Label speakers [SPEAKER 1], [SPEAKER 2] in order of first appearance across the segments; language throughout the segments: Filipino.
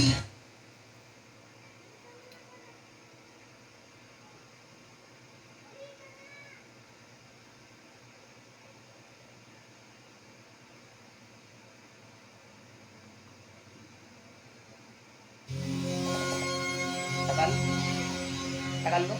[SPEAKER 1] জাতি Sacarlo. Sacarlo.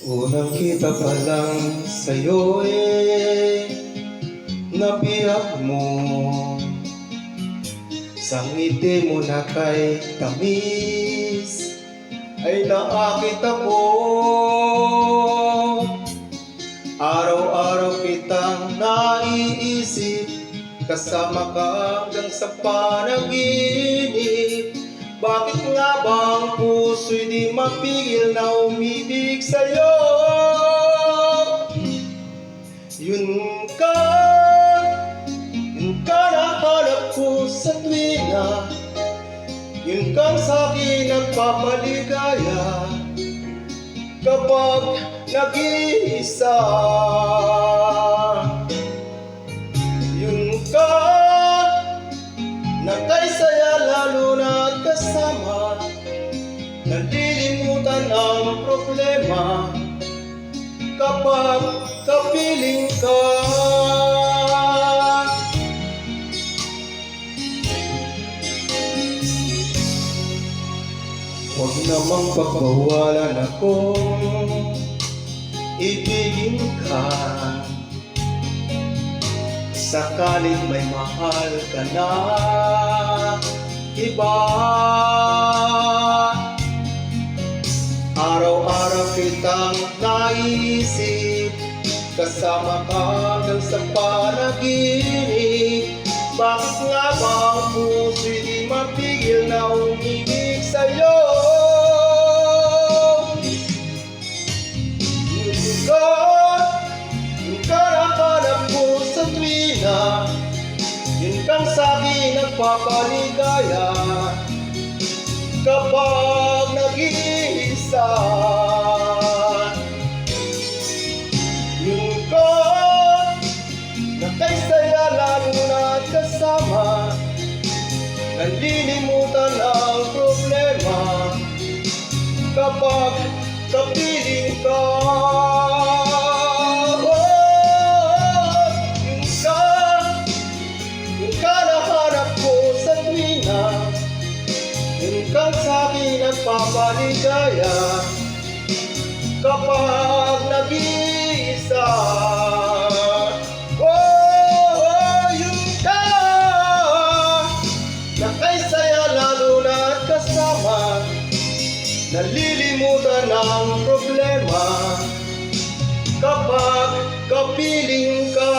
[SPEAKER 2] Unang kita pa lang sa'yo eh Nabiyak mo. Sa ngiti mo na kay tamis Ay naakit ako. Araw-araw kitang naiisip Kasama ka hanggang sa panaginip Bakit nga ba ang puso'y di mapigil na umibig sa'yo? Yun ka, yun ka nahanap ko sa tuwina Yun kang sa'kin nagpapaligaya Kapag nag-iisa Nalilimutan ang problema. Kapag kapiling ka. Huwag namang pagbawalan akong ibigin ka. Sakaling may mahal ka na. Iba Araw-araw kitang naisip Kasama ka hanggang sa panaginip Bakit nga ba ang puso'y di mapigil na umibig sa'yo? Yun ka nahanap ko sa tuwina Yun kang sa'kin Nalilimutan ang problema Kapag kapiling ka. Oh, Yun ka, yun ka nahanap ko sa Kapag nag-iisa Nalilimutan ang problema. Kapag kapiling ka.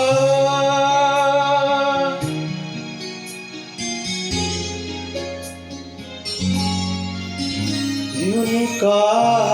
[SPEAKER 2] Yun ka